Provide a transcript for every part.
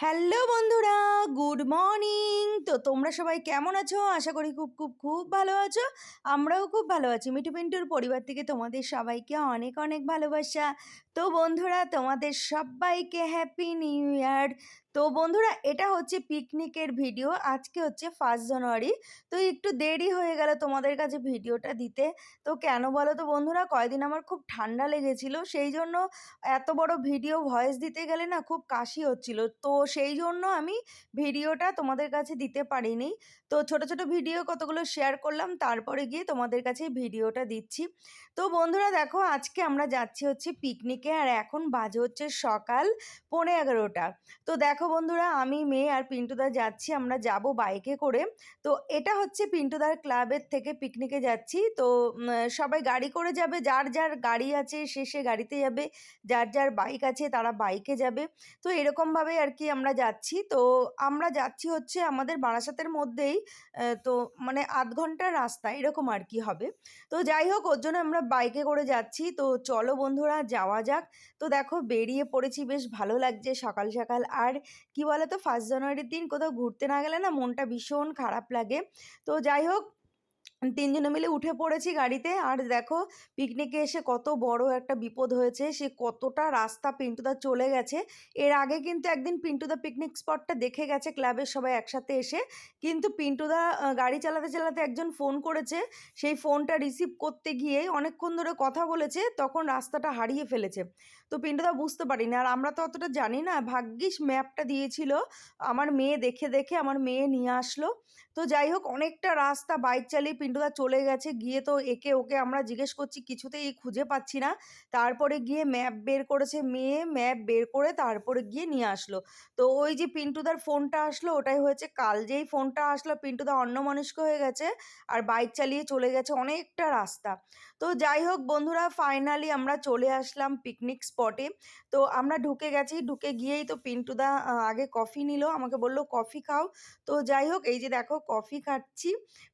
Hello বন্ধুরা, good morning. তো তোমরা সবাই কেমন আছো? আশা করি খুব খুব খুব ভালো আছো। আমরাও খুব ভালো আছি। মিঠু মিন্টুর পরিবার থেকে তোমাদের সবাইকে অনেক অনেক ভালোবাসা। তো বন্ধুরা, তোমাদের সবাইকে হ্যাপি নিউ ইয়ার তো বন্ধুরা, এটা হচ্ছে পিকনিকের ভিডিও। আজকে হচ্ছে ফার্স্ট জানুয়ারি। তো একটু দেরি হয়ে গেল তোমাদের কাছে ভিডিওটা দিতে। তো কেন বলো তো বন্ধুরা, কয়দিন আমার খুব ঠান্ডা লেগেছিল। সেই জন্য এত বড় ভিডিও ভয়েস দিতে গেলে না খুব কাশি হচ্ছিল। তো সেই জন্য আমি ভিডিওটা তোমাদের কাছে দিতে পারিনি। তো ছোট ছোট ভিডিও কতগুলো শেয়ার করলাম, তারপরে গিয়ে তোমাদের কাছে ভিডিওটা দিচ্ছি। তো বন্ধুরা দেখো, আজকে আমরা যাচ্ছি হচ্ছে পিকনিকে। আর এখন বাজে হচ্ছে সকাল পৌনে এগারোটা। তো দেখো বন্ধুরা, আমি, মেয়ে আর পিন্টুদা যাচ্ছি, আমরা যাব বাইকে করে। তো এটা হচ্ছে পিন্টুদার ক্লাবের থেকে পিকনিকে যাচ্ছি। তো সবাই গাড়ি করে যাবে, যার যার গাড়ি আছে সে সে গাড়িতে যাবে, যার যার বাইক আছে তারা বাইকে যাবে। তো এরকমভাবে আর কি আমরা যাচ্ছি। তো আমরা যাচ্ছি হচ্ছে আমাদের বারাসাতের মধ্যেই তো মানে আধ ঘণ্টার রাস্তা, এরকম আর কি হবে। তো যাই হোক, ওর জন্য আমরা বাইকে করে যাচ্ছি। তো চলো বন্ধুরা, যাওয়া যাক। তো দেখো, বেরিয়ে পড়েছি, বেশ ভালো লাগছে সকাল সকাল। আর কি বলো তো ফার্স্ট জানুয়ারির দিন কোথাও ঘুরতে না গেলে না মনটা ভীষণ খারাপ লাগে। তো যাই হোক তিনজনে মিলে উঠে পড়েছি গাড়িতে। আর দেখো পিকনিকে এসে কত বড় একটা বিপদ হয়েছে, সে কতটা রাস্তা পিন্টুদা চলে গেছে। এর আগে কিন্তু একদিন পিন্টুদা পিকনিক স্পটটা দেখে গেছে ক্লাবের সবাই একসাথে এসে। কিন্তু পিন্টুদা গাড়ি চালাতে চালাতে একজন ফোন করেছে। সেই ফোনটা রিসিভ করতে গিয়ে অনেকক্ষণ ধরে কথা বলেছে, তখন রাস্তাটা হারিয়ে ফেলেছে। তো পিন্টুদা বুঝতে পারিনি। আর আমরা তো অতটা জানি না, ভাগ্যিস ম্যাপটা দিয়েছিল। আমার মেয়ে দেখে দেখে আমার মেয়ে নিয়ে আসলো। তো যাই হোক, অনেকটা রাস্তা বাইক চালিয়ে পিন্টুদা চলে গেছে। গিয়ে তো একে ওকে আমরা জিজ্ঞেস করছি, কিছুতেই খুঁজে পাচ্ছি না। তারপরে গিয়ে ম্যাপ বের করেছে মেয়ে, ম্যাপ বের করে তারপরে গিয়ে নিয়ে আসলো। তো ওই যে পিন্টুদার ফোনটা আসলো, ওটাই হয়েছে কাল যেই ফোনটা আসলো, পিন্টুদা অন্যমনস্ক হয়ে গেছে আর বাইক চালিয়ে চলে গেছে অনেকটা রাস্তা। তো যাই হোক বন্ধুরা ফাইনালি আমরা চলে আসলাম পিকনিক স্পটে তো আমরা ঢুকে গেছি, ঢুকে গিয়েই তো পিন্টুদা আগে কফি নিল, আমাকে বলল কফি খাও। তো যাই হোক, এই যে দেখো কফি খাচ্ছি।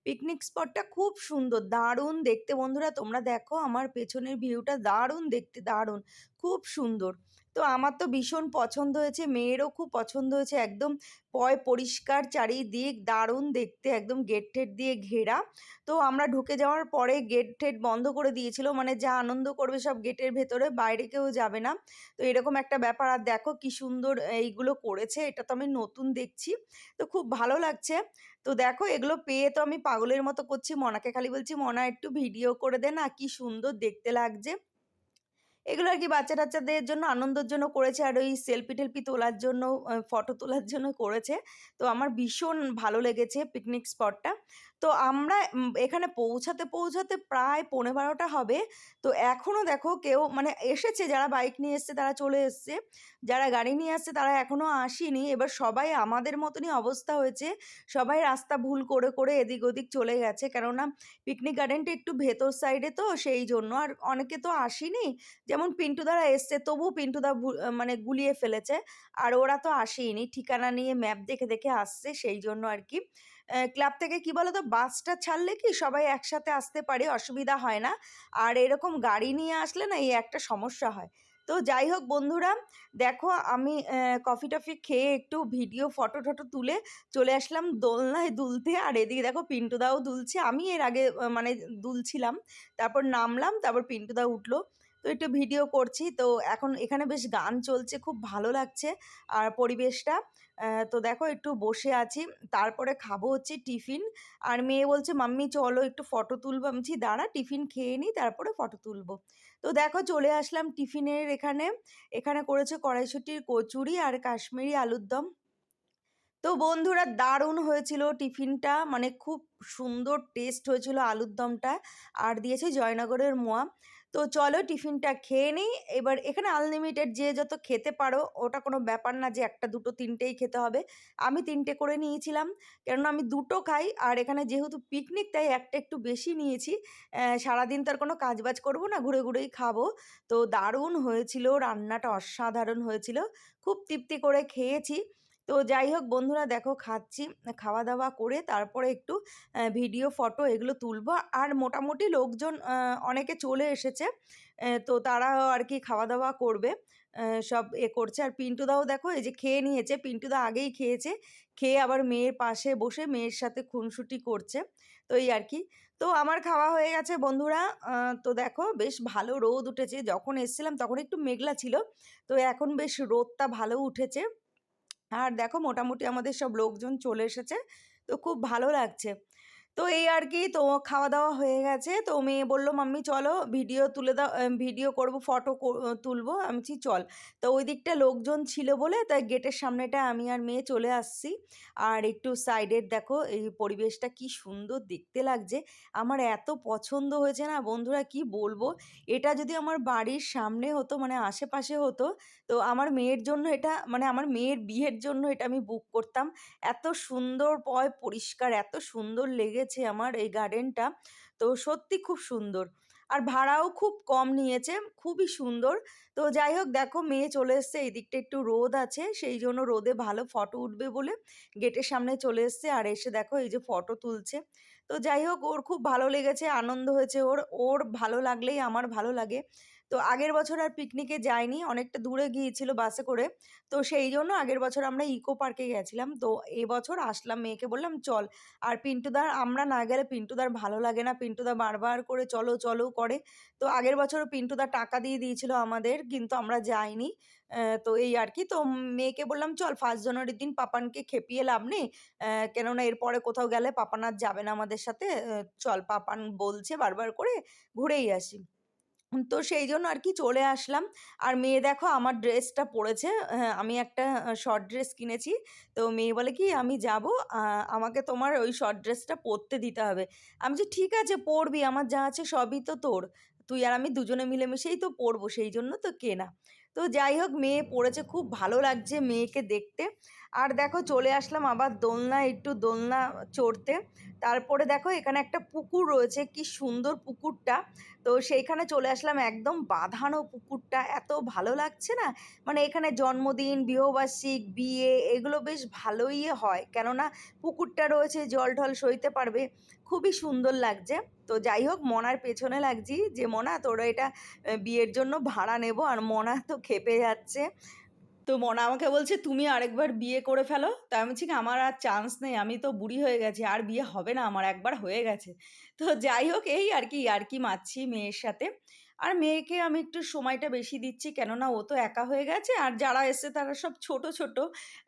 পিকনিক স্পটটা খুব সুন্দর, দারুণ দেখতে। বন্ধুরা, তোমরা দেখো, আমার পেছনের ভিউটা দারুণ দেখতে, দারুণ, খুব সুন্দর। তো আমার তো ভীষণ পছন্দ হয়েছে, মেয়েরও খুব পছন্দ হয়েছে, একদম পয় পরিষ্কার চারিদিক, দারুণ দেখতে, একদম গেট টেট দিয়ে ঘেরা। তো আমরা ঢুকে যাওয়ার পরে গেট টেট বন্ধ করে দিয়েছিল মানে যা আনন্দ করবে সব গেটের ভেতরে, বাইরে কেউ যাবে না। তো এরকম একটা ব্যাপার, আর দেখো কি সুন্দর এইগুলো করেছে, এটা তো আমি নতুন দেখছি, তো খুব ভালো লাগছে। তো দেখো এগুলো পেয়ে তো আমি পাগলের মতো করছি, মনাকে খালি বলছি, মনা একটু ভিডিও করে দে না, কি সুন্দর দেখতে লাগছে। এগুলো আর কি বাচ্চা টাচ্চাদের জন্য, আনন্দের জন্য করেছে আর ওই সেলফি টেলফি তোলার জন্য ফটো তোলার জন্য করেছে। তো আমার ভীষণ ভালো লেগেছে পিকনিক স্পটটা তো আমরা এখানে পৌঁছাতে পৌঁছাতে প্রায় পৌনে বারোটা হবে। তো এখনও দেখো কেউ মানে এসেছে যারা বাইক নিয়ে এসছে, তারা চলে এসছে। যারা গাড়ি নিয়ে আসছে, তারা এখনও আসেনি। এবার সবাই আমাদের মতনই অবস্থা হয়েছে। সবাই রাস্তা ভুল করে করে এদিক ওদিক চলে গেছে। কেননা পিকনিক গার্ডেনটা একটু ভেতর সাইডে তো, সেই জন্য। আর অনেকে তো আসেনি। যেমন পিন্টু পিন্টুদারা এসছে, তবুও পিন্টুদা মানে গুলিয়ে ফেলেছে। আর ওরা তো আসেইনি। ঠিকানা নিয়ে ম্যাপ দেখে দেখে আসছে, সেই জন্য আর কি। ক্লাব থেকে কি বলতো? বাসটা ছাড়লে কি সবাই একসাথে আসতে পারে, অসুবিধা হয় না। আর এরকম গাড়ি নিয়ে আসলে না এই একটা সমস্যা হয়। তো যাই হোক বন্ধুরা, দেখো আমি কফি টফি খেয়ে একটু ভিডিও ফটো টটো তুলে চলে আসলাম দোলনায় দুলতে। আর এদিকে দেখো পিন্টুদাও দুলছে। আমি এর আগে মানে দুলছিলাম, তারপর নামলাম, তারপর পিন্টুদা উঠল। তো একটু ভিডিও করছি। তো এখন এখানে বেশ গান চলছে, খুব ভালো লাগছে। আর পরিবেশটা তো দেখো একটু বসে আছি। তারপরে খাব হচ্ছে টিফিন। আর মেয়ে বলছে, মাম্মি, চলো একটু ফটো তুলবো। আমি দাঁড়া, টিফিন খেয়ে নিই তারপরে ফটো তুলবো। তো দেখো চলে আসলাম টিফিনের এখানে। এখানে করেছে কড়াইশুটির কচুরি আর কাশ্মীরি আলুর দম। তো বন্ধুরা, দারুণ হয়েছিল টিফিনটা। মানে খুব সুন্দর টেস্ট হয়েছিল আলুর দমটা। আর দিয়েছে জয়নগরের মোয়া। তো চলো টিফিনটা খেয়ে নিই। এবার এখানে আনলিমিটেড যে যত খেতে পারো, ওটা কোনো ব্যাপার না যে একটা দুটো তিনটেই খেতে হবে। আমি তিনটে করে নিয়েছিলাম, কেননা আমি দুটো খাই, আর এখানে যেহেতু পিকনিক তাই একটা একটু বেশি নিয়েছি। সারাদিন তো আর কোনো কাজবাজ করব না, ঘুরে ঘুরেই খাব। তো দারুণ হয়েছিল, রান্নাটা অসাধারণ হয়েছিল। খুব তৃপ্তি করে খেয়েছি। তো যাই হোক বন্ধুরা দেখো খাচ্ছি খাওয়া দাওয়া করে তারপরে একটু ভিডিও ফটো এগুলো তুলবো। আর মোটামুটি লোকজন অনেকে চলে এসেছে তো তারা আর কি খাওয়া দাওয়া করবে সব এ করছে। আর পিন্টুদাও দেখো এই যে খেয়ে নিয়েছে, পিন্টুদা আগেই খেয়েছে, খেয়ে আবার মেয়ের পাশে বসে মেয়ের সাথে খুনসুটি করছে, তো এই আর কি। তো আমার খাওয়া হয়ে গেছে বন্ধুরা তো দেখো বেশ ভালো রোদ উঠেছে। যখন এসছিলাম তখন একটু মেঘলা ছিল, তো এখন বেশ রোদটা ভালো উঠেছে। আর দেখো মোটামুটি আমাদের সব লোকজন চলে এসেছে তো খুব ভালো লাগছে। তো এই আর কি তো খাওয়া দাওয়া হয়ে গেছে। তো মেয়ে বলল, মাম্মি, চলো ভিডিও তুলে দাও ভিডিও করব, ফটো তুলবো। আমি বলছি, চল। তো ওই দিকটা লোকজন ছিল বলে তাই গেটের সামনেটা আমি আর মেয়ে চলে আসছি। আর একটু সাইডের দেখো, এই পরিবেশটা কি সুন্দর দেখতে লাগছে। আমার এত পছন্দ হয়েছে না, বন্ধুরা কি বলব? এটা যদি আমার বাড়ির সামনে হতো মানে আশেপাশে হতো, তো আমার মেয়ের জন্য এটা মানে আমার মেয়ের বিয়ের জন্য এটা আমি বুক করতাম। এত সুন্দর, পয়, পরিষ্কার, এত সুন্দর লেগেছে আমার এই গার্ডেনটা। তো সত্যি খুব সুন্দর। আর ভাড়াও খুব কম নিয়েছে, খুবই সুন্দর। তো যাই হোক, দেখো মেয়ে চলে এসছে, এই দিকটা একটু রোদ আছে, সেই জন্য রোদে ভালো ফটো উঠবে বলে গেটের সামনে চলে এসছে। আর এসে দেখো এই যে ফটো তুলছে। তো যাই হোক, ওর খুব ভালো লেগেছে, আনন্দ হয়েছে ওর। ওর ভালো লাগলেই, আমার ভালো লাগে। তো আগের বছর আর পিকনিকে যাইনি, অনেকটা দূরে গিয়েছিল বাসে করে। তো সেই জন্য আগের বছর আমরা ইকো পার্কে গেছিলাম। তো এবছর আসলাম মেয়েকে বললাম, চল। আর পিন্টুদার, আমরা না গেলে পিন্টুদার ভালো লাগে না। পিন্টুদা বারবার করে, চলো চলো, করে। তো আগের বছরও পিন্টুদা টাকা দিয়ে দিয়েছিল আমাদের, কিন্তু আমরা যাইনি। তো এই আর কি। তো মেয়েকে বললাম, চল ফার্স্ট জানুয়ারির দিন পাপানকে খেপিয়ে লাভ নেই। কেননা এরপরে কোথাও গেলে পাপান আর যাবে না আমাদের সাথে। চল, পাপান বলছে বারবার করে, ঘুরেই আসি। তো সেই জন্য আর কি চলে আসলাম। আর মেয়ে দেখো আমার ড্রেসটা পরেছে। হ্যাঁ, আমি একটা শর্ট ড্রেস কিনেছি। তো মেয়ে বলে কি আমি যাব আমাকে তোমার ওই শর্ট ড্রেসটা পরতে দিতে হবে। আমি যে ঠিক আছে পরবি আমার যা আছে সবই তো তোর। তুই আর আমি দুজনে মিলেমিশেই তো পরবো সেই জন্য তো কেনা। তো যাই হোক মেয়ে পড়েছে খুব ভালো লাগছে মেয়েকে দেখতে। আর দেখো চলে আসলাম আবার দোলনা, একটু দোলনা চড়তে। তারপরে দেখো এখানে একটা পুকুর রয়েছে, কি সুন্দর পুকুরটা। তো সেইখানে চলে আসলাম একদম বাঁধানো পুকুরটা। এত ভালো লাগছে না? মানে এখানে জন্মদিন, বিবাহবার্ষিক, বিয়ে, এগুলো বেশ ভালোই হয়। কেননা পুকুরটা রয়েছে, জল ঢল সইতে পারবে। খুবই সুন্দর লাগছে। তো যাই হোক, মনার পেছনে লাগছি যে, মনা, তোরা এটা বিয়ের জন্য ভাড়া নেব। আর মনা তো খেপে যাচ্ছে। তো মনা আমাকে বলছে তুমি আরেকবার বিয়ে করে ফেলো। তা আমি বলছি কি, আমার আর চান্স নেই আমি তো বুড়ি হয়ে গেছি আর বিয়ে হবে না আমার একবার হয়ে গেছে। তো যাই হোক এই আর কি আর কি মারছি মেয়ের সাথে। আর মেয়েকে আমি একটু সময়টা বেশি দিচ্ছি কেননা ও তো একা হয়ে গেছে আর যারা এসছে তারা সব ছোট ছোট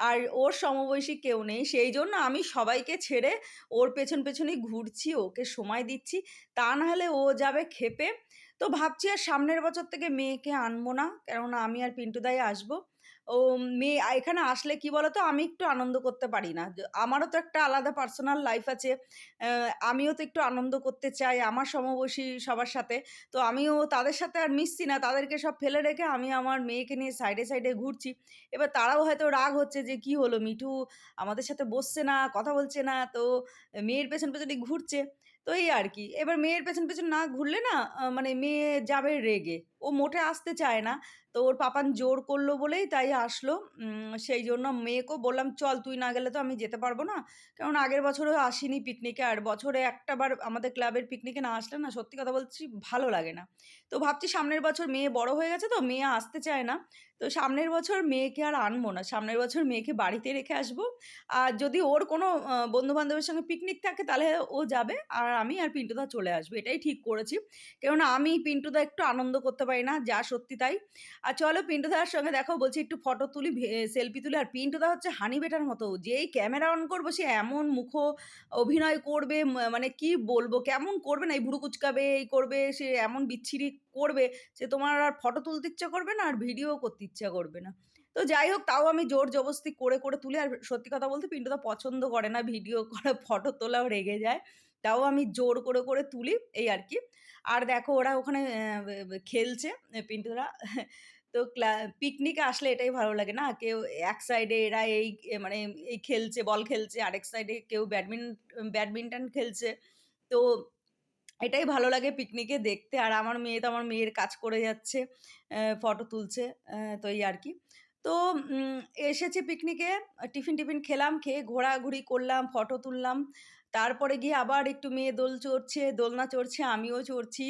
আর ওর সমবয়সী কেউ নেই। সেই জন্য আমি সবাইকে ছেড়ে ওর পেছন পেছনেই ঘুরছি ওকে সময় দিচ্ছি তা না হলে ও যাবে খেপে। তো ভাবছি আর সামনের বছর থেকে মেয়েকে আনব না কেননা আমি আর পিন্টুদাই আসব। ও মেয়ে এখানে আসলে কি বলতো? আমি একটু আনন্দ করতে পারি না। আমারও তো একটা আলাদা পার্সোনাল লাইফ আছে। আমিও তো একটু আনন্দ করতে চাই আমার সমবয়সী সবার সাথে। তো আমিও তাদের সাথে আর মিশছি না। তাদেরকে সব ফেলে রেখে আমি আমার মেয়েকে নিয়ে সাইডে সাইডে ঘুরছি। এবার তারাও হয়তো রাগ হচ্ছে যে, কি হলো মিঠু? আমাদের সাথে বসছে না, কথা বলছে না। তো মেয়ের পেছন পেছনে ঘুরছে। তো এই আর কি। এবার মেয়ের পেছন পেছন না ঘুরলে না মানে মেয়ে যাবে রেগে। ও মোটে আসতে চায় না। তো ওর পাপান জোর করল বলেই তাই আসলো। সেই জন্য মেয়েকেও বললাম, চল, তুই না গেলে তো আমি যেতে পারব না। কারণ আগের বছরেও আসিনি পিকনিকে আর বছরে একটা বার আমাদের ক্লাবের পিকনিকে না আসলে না, সত্যি কথা বলছি, ভালো লাগে না। তো ভাবছি সামনের বছর মেয়ে বড় হয়ে গেছে তো, মেয়ে আসতে চায় না। তো সামনের বছর মেয়েকে আর আনব না। সামনের বছর মেয়েকে বাড়িতে রেখে আসব। আর যদি ওর কোনো বন্ধু বান্ধবের সঙ্গে পিকনিক থাকে, তাহলে ও যাবে। আর আমি আর পিন্টুদা চলে আসব। এটাই ঠিক করেছি। কেননা আমি পিন্টুদা একটু আনন্দ করতে পারি না, যা সত্যি তাই। আর চলো পিন্টুদার সঙ্গে দেখো, বলছি একটু ফটো তুলি সেলফি তুলি। আর পিন্টুদা হচ্ছে হানি বেটার মতো। যেই ক্যামেরা অন করব, সে এমন মুখ অভিনয় করবে মানে কি বলব, কেমন করবে না, এই ভুরু কুচকাবে, এই করবে, সে এমন বিচ্ছিরি করবে সে তোমার আর ফটো তুলতে ইচ্ছা করবে না, আর ভিডিও করতে ইচ্ছা করবে না। তো যাই হোক, তাও আমি জোর জবস্তি করে করে তুলি। আর সত্যি কথা বলতে পিন্টুদা পছন্দ করে না ভিডিও করে ফটো তোলাও রেগে যায়। তাও আমি জোর করে করে তুলি, এই আর কি। আর দেখো ওরা ওখানে খেলছে পিন্টুরা তো ক্লা পিকনিকে আসলে এটাই ভালো লাগে না? কেউ এক সাইডে এরা এই মানে এই খেলছে বল খেলছে, আরেক সাইডে কেউ ব্যাডমিন্টন ব্যাডমিন্টন খেলছে। তো এটাই ভালো লাগে পিকনিকে দেখতে। আর আমার মেয়ে তো আমার মেয়ের কাজ করে যাচ্ছে ফটো তুলছে তো এই আর কি। তো এসেছি পিকনিকে টিফিন টিফিন খেলাম, খেয়ে ঘোরাঘুরি করলাম ফটো তুললাম। তারপরে গিয়ে আবার একটু মেয়ে দোল চড়ছে, দোলনা চড়ছে, আমিও চড়ছি।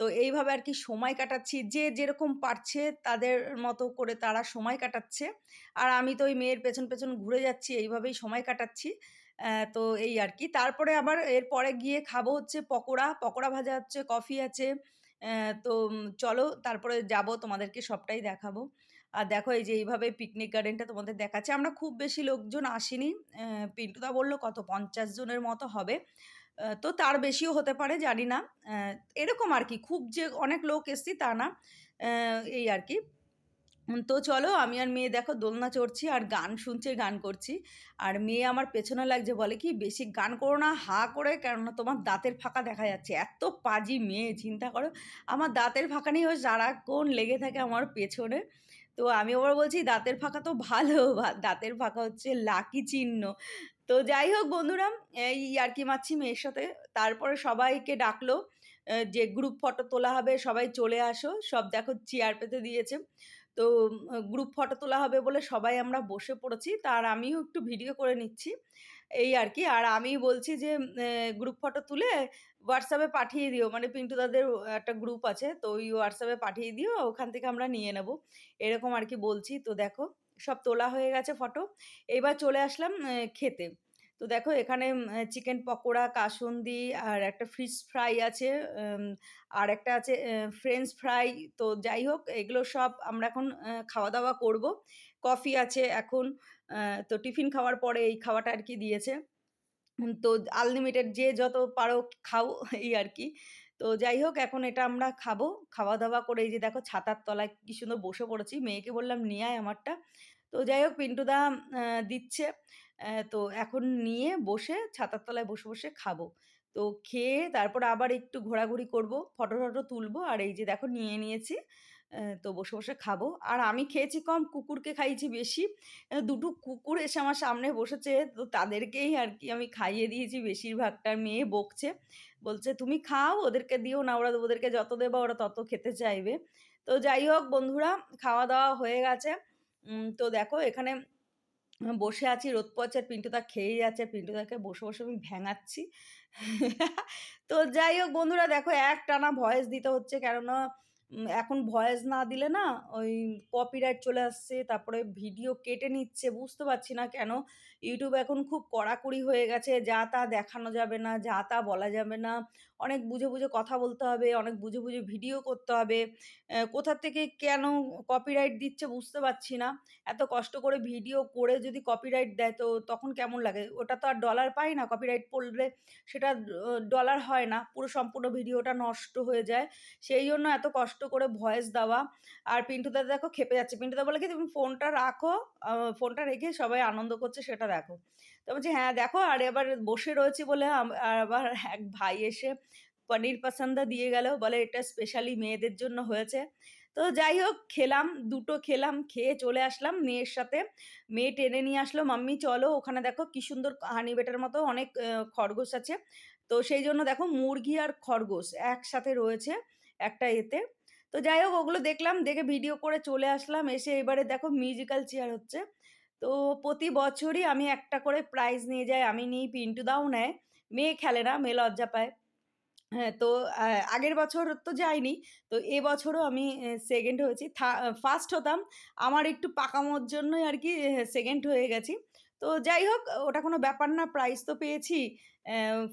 তো এইভাবে আর কি সময় কাটাচ্ছি। যে যেরকম পারছে তাদের মতো করে তারা সময় কাটাচ্ছে। আর আমি তো ওই মেয়ের পেছন, পেছন ঘুরে যাচ্ছি এইভাবেই সময় কাটাচ্ছি। তো এই আর কি। তারপরে আবার এরপরে গিয়ে খাব হচ্ছে পকোড়া, পকোড়া ভাজা হচ্ছে, কফি আছে। তো চলো তারপরে যাব তোমাদেরকে সবটাই দেখাবো। আর দেখো এই যে এইভাবে পিকনিক গার্ডেনটা তোমাদের দেখাচ্ছে আমরা খুব বেশি লোকজন আসিনি। পিন্টুদা বলল কত ৫০ জনের মতো হবে। তো তার বেশিও হতে পারে জানি না। এরকম আর কি খুব যে অনেক লোক এসছি তা না। এই আর কি। তো চলো আমি আর মেয়ে দেখো দোলনা চড়ছি আর গান শুনছি, গান করছি। আর মেয়ে আমার পেছনে লাগছে বলে কি, "বেশি গান করো না, হা করে কেননা তোমার দাঁতের ফাঁকা দেখা যাচ্ছে।" এত পাজি মেয়ে চিন্তা করো। আমার দাঁতের ফাঁকা নিয়ে ও সারাক্ষণ লেগে থাকে আমার পেছনে। তো আমি আবার বলছি, "দাঁতের ফাঁকা তো ভালো, দাঁতের ফাঁকা হচ্ছে লাকি চিহ্ন।" তো যাই হোক বন্ধুরা, এই ইয়ার্কি মারছি মেয়ের সাথে। তারপরে সবাইকে ডাকলো যে গ্রুপ ফটো তোলা হবে, সবাই চলে আসো। সব দেখো চেয়ার পেতে দিয়েছে। তো গ্রুপ ফটো তোলা হবে বলে সবাই আমরা বসে পড়েছি। তার আমিও একটু ভিডিও করে নিচ্ছি। এই আর কি। আর আমি বলছি যে গ্রুপ ফটো তুলে হোয়াটসঅ্যাপে পাঠিয়ে দিও। মানে পিন্টুদাদের একটা গ্রুপ আছে। তো ওই হোয়াটসঅ্যাপে পাঠিয়ে দিও। ওখান থেকে আমরা নিয়ে নেব। এরকম আর কি বলছি। তো দেখো সব তোলা হয়ে গেছে ফটো। এবার চলে আসলাম খেতে। তো দেখো এখানে চিকেন পকোড়া, কাসুন্দি আর একটা ফিশ ফ্রাই আছে। আর একটা আছে ফ্রেঞ্চ ফ্রাই। তো যাই হোক এগুলো সব আমরা এখন খাওয়া-দাওয়া করব। কফি আছে এখন। তো টিফিন খাওয়ার পরে এই খাওয়াটা আর কি দিয়েছে। তো আনলিমিটেড যে যত পারো খাও এই আর কি। তো যাই হোক এখন এটা আমরা খাব। খাওয়া-দাওয়া করে এই যে দেখো ছাতার তলায় কি সুন্দর বসে পড়েছি। মেয়েকে বললাম, "নিয়ে আয় আমারটা।" তো যাই হোক পিন্টুদা দিচ্ছে। তো এখন নিয়ে বসে ছাতার তলায় বসে, বসে খাব। তো খেয়ে তারপরে আবার একটু ঘোরাঘুরি করব। ফটো-টটো তুলবো। আর এই যে দেখো নিয়ে নিয়েছি। তো বসে, বসে খাব। আর আমি খেয়েছি কম, কুকুরকে খাইয়েছি বেশি। দুটো কুকুর এসে আমার সামনে বসেছে। তো তাদেরকেই আর কি আমি খাইয়ে দিয়েছি বেশিরভাগটা। মেয়ে বকছে। বলছে, "তুমি খাও, ওদেরকে দিও না। ওরা ওদেরকে যত দেবা ওরা তত খেতে চাইবে।" তো যাই হোক বন্ধুরা খাওয়া-দাওয়া হয়ে গেছে। তো দেখো এখানে বসে আছি, রোদ পোয়াচ্ছে আর পিন্টুদা খেয়েই যাচ্ছে। পিন্টুদাকে বসে, বসে আমি ভেঙাচ্ছি। তো যাই হোক বন্ধুরা দেখো একটানা ভয়েস দিতে হচ্ছে। কেননা এখন ভয়েস না দিলে না ওই কপিরাইট চলে আসছে। তারপরে ভিডিও কেটে নিচ্ছে। বুঝতে পারছি না কেন? YouTube এখন খুব কড়াকড়ি হয়ে গেছে। যা তা দেখানো যাবে না, যা তা বলা যাবে না। অনেক বুঝে, বুঝে কথা বলতে হবে। অনেক বুঝে, বুঝে ভিডিও করতে হবে। কোথা থেকে কেন কপিরাইট দিচ্ছে বুঝতে পারছি না। এত কষ্ট করে ভিডিও করে যদি কপিরাইট দেয় তো তখন কেমন লাগে? ওটা তো আর ডলার পাই না। কপিরাইট পড়লে সেটা ডলার হয় না। পুরো সম্পূর্ণ ভিডিওটা নষ্ট হয়ে যায়। সেই জন্য এত কষ্ট করে ভয়েস দেওয়া। আর পিন্টুদা দেখো ক্ষেপে যাচ্ছে। পিন্টুদা বলে কি, "তুমি ফোনটা রাখো। ফোনটা রেখে সবাই আনন্দ করছে সেটা দেখো।" তো বলছি, "হ্যাঁ দেখো।" আর এবার বসে রয়েছি বলে আবার এক ভাই এসে পনির পাসান্দা দিয়ে গেল। বলে, "এটা স্পেশালি মেয়েদের জন্য হয়েছে।" তো যাই হোক খেলাম, দুটো খেলাম। খেয়ে চলে আসলাম মেয়ের সাথে। মেয়ে টেনে নিয়ে আসলো, "মাম্মি চলো ওখানে দেখো কি সুন্দর হানি বেটার মতো অনেক খরগোশ আছে।" তো সেই জন্য দেখো মুরগি আর খরগোশ একসাথে রয়েছে একটা এতে। তো যাই হোক ওগুলো দেখলাম, দেখে ভিডিও করে চলে আসলাম। এসে এবারে দেখো মিউজিক্যাল চেয়ার হচ্ছে। তো প্রতি বছরই আমি একটা করে প্রাইজ নিয়ে যাই। আমি নিই, পিন্টু দাও নেয়। মেয়ে খেলে না, মেয়ে লজ্জা পায়। হ্যাঁ, তো আগের বছর তো যাইনি। তো এবছরও আমি সেকেন্ড হয়েছি। ফার্স্ট হতাম। আমার একটু পাকামোর জন্যই আর কি সেকেন্ড হয়ে গেছি। তো যাই হোক ওটা কোনো ব্যাপার না। প্রাইজ তো পেয়েছি।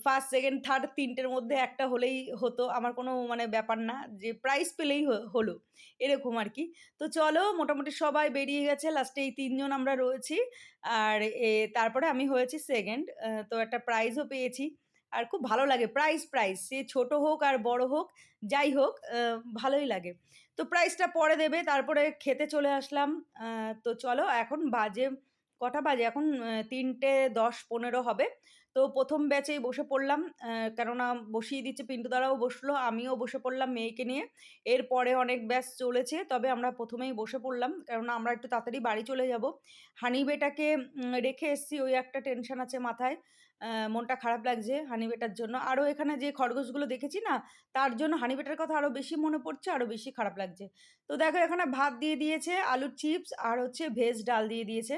ফার্স্ট, সেকেন্ড থার্ড তিনটের মধ্যে একটা হলেই হতো। আমার কোনো মানে ব্যাপার না যে প্রাইজ পেলেই হলো। এরকম আর কি। তো চলো মোটামুটি সবাই বেরিয়ে গেছে। লাস্টে এই তিনজন আমরা রয়েছি। আর এ তারপরে আমি হয়েছি সেকেন্ড তো একটা প্রাইজও পেয়েছি। আর খুব ভালো লাগে। Prize, prize. সে ছোট হোক আর বড় হোক, যাই হোক ভালোই লাগে। তো প্রাইজটা পরে দেবে। তারপরে খেতে চলে আসলাম। তো চলো এখন বাজে কটা বাজে? এখন তিনটে দশ পনেরো হবে। তো প্রথম ব্যাচেই বসে পড়লাম। কেননা বসিয়ে দিচ্ছে পিন্টুদারাও বসল, আমিও বসে পড়লাম মেয়েকে নিয়ে। এরপরে অনেক ব্যাচ চলেছে। তবে আমরা প্রথমেই বসে পড়লাম। কেননা আমরা একটু তাড়াতাড়ি বাড়ি চলে যাব। হানি বেটাকে রেখে এসছি ওই একটা টেনশন আছে মাথায়। মনটা খারাপ লাগছে হানি বেটার জন্য। আরও এখানে যে খরগোশগুলো দেখেছি না, তার জন্য হানি বেটার কথা আরও বেশি মনে পড়ছে, আরও বেশি খারাপ লাগছে। তো দেখো এখানে ভাত দিয়ে দিয়েছে, আলুর চিপস আর হচ্ছে ভেজ ডাল দিয়ে দিয়েছে।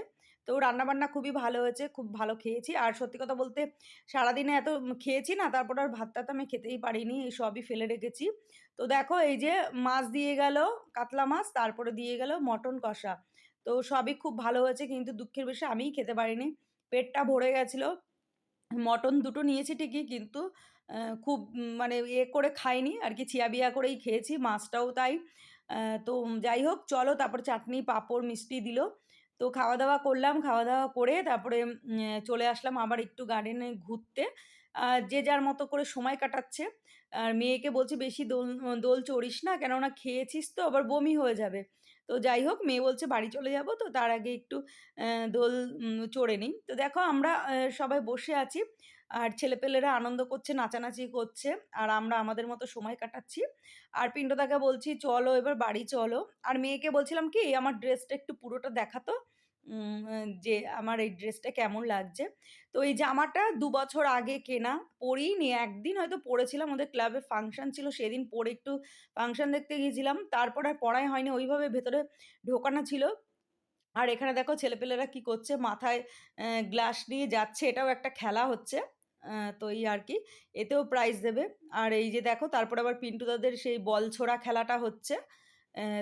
তো রান্নাবান্না খুবই ভালো হয়েছে, খুব ভালো খেয়েছি। আর সত্যি কথা বলতে সারাদিনে এত খেয়েছি না, তারপর আর ভাতটা তো আমি খেতেই পারিনি, এই সবই ফেলে রেখেছি। তো দেখো এই যে মাছ দিয়ে গেল, কাতলা মাছ, তারপরে দিয়ে গেল মটন কষা। তো সবই খুব ভালো হয়েছে, কিন্তু দুঃখের বিষয়ে আমিই খেতে পারিনি। পেটটা ভরে গেছিল। মটন দুটো নিয়েছি ঠিকই, কিন্তু খুব মানে এ করে খাইনি, আর কি চিয়া-বিয়া করেই খেয়েছি, মাছটাও তাই। তো যাই হোক, চলো তারপর চাটনি, পাঁপড়, মিষ্টি দিল। তো খাওয়া দাওয়া করলাম খাওয়া দাওয়া করে তারপরে চলে আসলাম আবার একটু গার্ডেনে ঘুরতে। যে যার মতো করে সময় কাটাচ্ছে। আর মেয়েকে বলছি, বেশি দোল দোল চড়িস না, কেননা খেয়েছিস তো, আবার বমি হয়ে যাবে। তো যাই হোক, মেয়ে বলছে, বাড়ি চলে যাব তো, তার আগে একটু দোল চড়ে নিই। তো দেখো, আমরা সবাই বসে আছি, আর ছেলেপেলেরা আনন্দ করছে, নাচানাচি করছে, আর আমরা আমাদের মতো সময় কাটাচ্ছি। আর পিণ্ডদাকে বলছি, চলো এবার বাড়ি চলো। আর মেয়েকে বলছিলাম কি আমার ড্রেসটা একটু পুরোটা দেখাতো। যে আমার এই ড্রেসটা কেমন লাগছে। তো এই জামাটা দু বছর আগে কেনা, পরিনি, একদিন হয়তো পরেছিলাম, ওদের ক্লাবে ফাংশন ছিল, সেদিন পরে একটু ফাংশন দেখতে গিয়েছিলাম, তারপর আর পড়াই হয়নি, ওইভাবে ভেতরে ঢোকানো ছিল। আর এখানে দেখো ছেলেপেলেরা কি করছে, মাথায় গ্লাস নিয়ে যাচ্ছে, এটাও একটা খেলা হচ্ছে তো এই আর কি, এতেও প্রাইজ দেবে। আর এই যে দেখো, তারপর আবার পিন্টু দাদের সেই বল ছোড়া খেলাটা হচ্ছে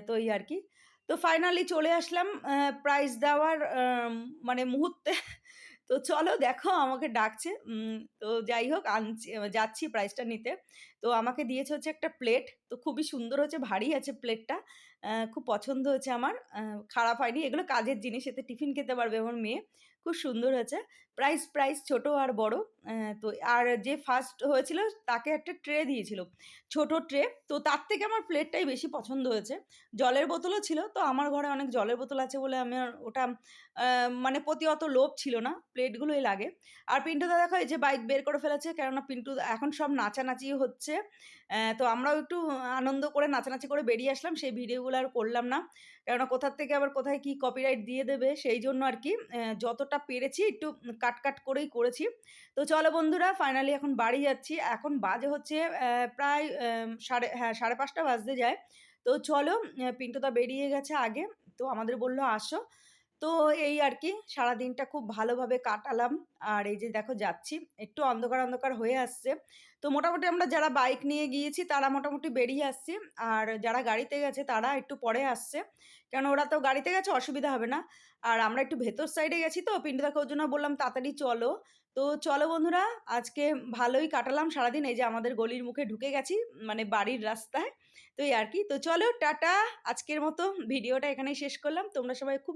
তো এই আর কি। তো ফাইনালি চলে আসলাম প্রাইজ দেওয়ার মানে মুহূর্তে। তো চলো দেখো, আমাকে ডাকছে। তো যাই হোক, আনছি, যাচ্ছি প্রাইজটা নিতে। তো আমাকে দিয়েছে হচ্ছে একটা প্লেট তো খুবই সুন্দর হচ্ছে, ভারী আছে প্লেটটা খুব পছন্দ হয়েছে আমার। খারাপ হয়নি। এগুলো কাজের জিনিস, এতে টিফিন খেতে পারবে আমার মেয়ে। খুব সুন্দর হয়েছে। প্রাইস প্রাইস ছোট আর বড় তো আর যে ফার্স্ট হয়েছিল তাকে একটা ট্রে দিয়েছিল, ছোট ট্রে তো তার থেকে আমার প্লেটটাই বেশি পছন্দ হয়েছে। জলের বোতলও ছিল, তো আমার ঘরে অনেক জলের বোতল আছে বলে আমার ওটা মানে প্রতি অত লোভ ছিল না প্লেটগুলোই লাগে। আর পিন্টু দেখো, এই যে বাইক বের করে ফেলেছে, কেননা পিন্টু এখন সব নাচানাচি হচ্ছে তো আমরাও একটু আনন্দ করে নাচানাচি করে বেরিয়ে আসলাম, সেই ভিডিওগুলো আর করলাম না। কেননা কোথার থেকে আবার কোথায় কি কপিরাইট দিয়ে দেবে সেই জন্য আর কি যতটা পেরেছি একটু কাটকাট কাট করেই করেছি। তো চলো বন্ধুরা ফাইনালি এখন বাড়ি যাচ্ছি। এখন বাজে হচ্ছে প্রায় সাড়ে হ্যাঁ সাড়ে পাঁচটা বাজতে যায়। তো চলো পিন্টুদা বেরিয়ে গেছে আগে। তো আমাদের বলল, আসো। তো এই আর কি সারাদিনটা খুব ভালোভাবে কাটালাম। আর এই যে দেখো যাচ্ছি, একটু অন্ধকার অন্ধকার হয়ে আসছে। তো মোটামুটি আমরা যারা বাইক নিয়ে গিয়েছি, তারা মোটামুটি বেরিয়ে আসছি। আর যারা গাড়িতে গেছে, তারা একটু পরে আসছে। কেন ওরা তো গাড়িতে গেছে, অসুবিধা হবে না। আর আমরা একটু ভেতর সাইডে গেছি তো পিন্টুদাকে ওর জন্য বললাম, তাড়াতাড়ি চলো। তো চলো বন্ধুরা, আজকে ভালোই কাটালাম সারাদিন। এই যে আমাদের গলির মুখে ঢুকে গেছি মানে বাড়ির রাস্তায়। তো এই আর কি তো চলো, টাটা! আজকের মতো ভিডিওটা এখানেই শেষ করলাম। তোমরা সবাই খুব